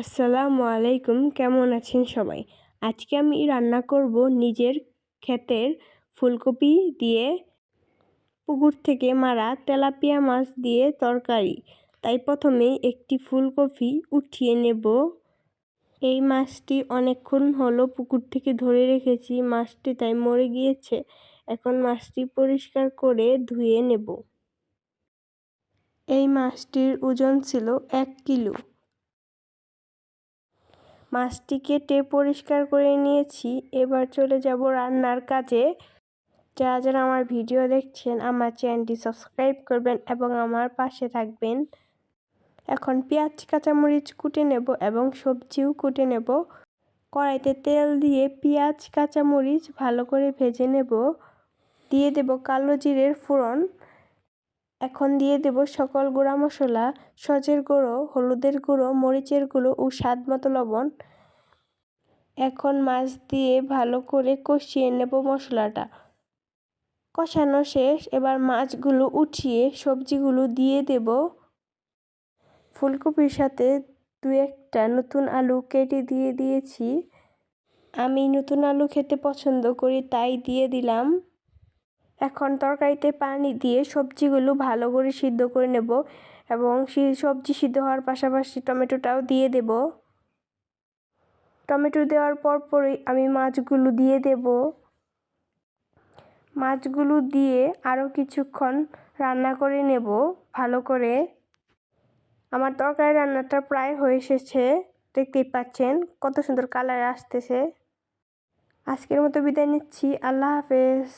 আসসালামু আলাইকুম, কেমন আছেন সবাই? আজকে আমি রান্না করব নিজের ক্ষেতের ফুলকপি দিয়ে পুকুর থেকে মারা তেলাপিয়া মাছ দিয়ে তরকারি। তাই প্রথমে একটি ফুলকপি উঠিয়ে নেব। এই মাছটি অনেকক্ষণ হলো পুকুর থেকে ধরে রেখেছি, মাছটি তাই মরে গিয়েছে। এখন মাছটি পরিষ্কার করে ধুয়ে নেব। এই মাছটির ওজন ছিল এক কিলো। মাছটি কেটে পরিষ্কার করে নিয়েছি। এবার চলে যাব রান্নার কাজে। যারা যারা আমার ভিডিও দেখছেন, আমার চ্যানেলটি সাবস্ক্রাইব করবেন এবং আমার পাশে থাকবেন। এখন পেঁয়াজ, কাঁচামরিচ কুটে নেব এবং সবজিও কুটে নেব। কড়াইতে তেল দিয়ে পেঁয়াজ, কাঁচামরিচ ভালো করে ভেজে নেব। দিয়ে দেব কালো জিরের ফোড়ন। এখন দিয়ে দেব সকল গুঁড়া মশলা, সজের গুঁড়ো, হলুদের গুঁড়ো, মরিচের গুঁড়ো ও স্বাদ মতো লবণ। এখন মাছ দিয়ে ভালো করে কষিয়ে নেব মশলাটা। কষানো শেষ, এবার মাছগুলো উঠিয়ে সবজিগুলো দিয়ে দেব। ফুলকপির সাথে দু একটা নতুন আলু কেটে দিয়ে দিয়েছি। আমি নতুন আলু খেতে পছন্দ করি, তাই দিয়ে দিলাম। এখন তরকারিতে পানি দিয়ে সবজিগুলো ভালো করে সিদ্ধ করে নেব এবং সবজি সিদ্ধ হওয়ার পাশাপাশি টমেটোটাও দিয়ে দেব। টমেটো দেওয়ার পর পরই আমি মাছগুলো দিয়ে দেব। মাছগুলো দিয়ে আরও কিছুক্ষণ রান্না করে নেব ভালো করে। আমার তরকারি রান্নাটা প্রায় হয়ে এসেছে। দেখতেই পাচ্ছেন কত সুন্দর কালার আসতেছে। আজকের মতো বিদায় নিচ্ছি। আল্লাহ হাফেজ।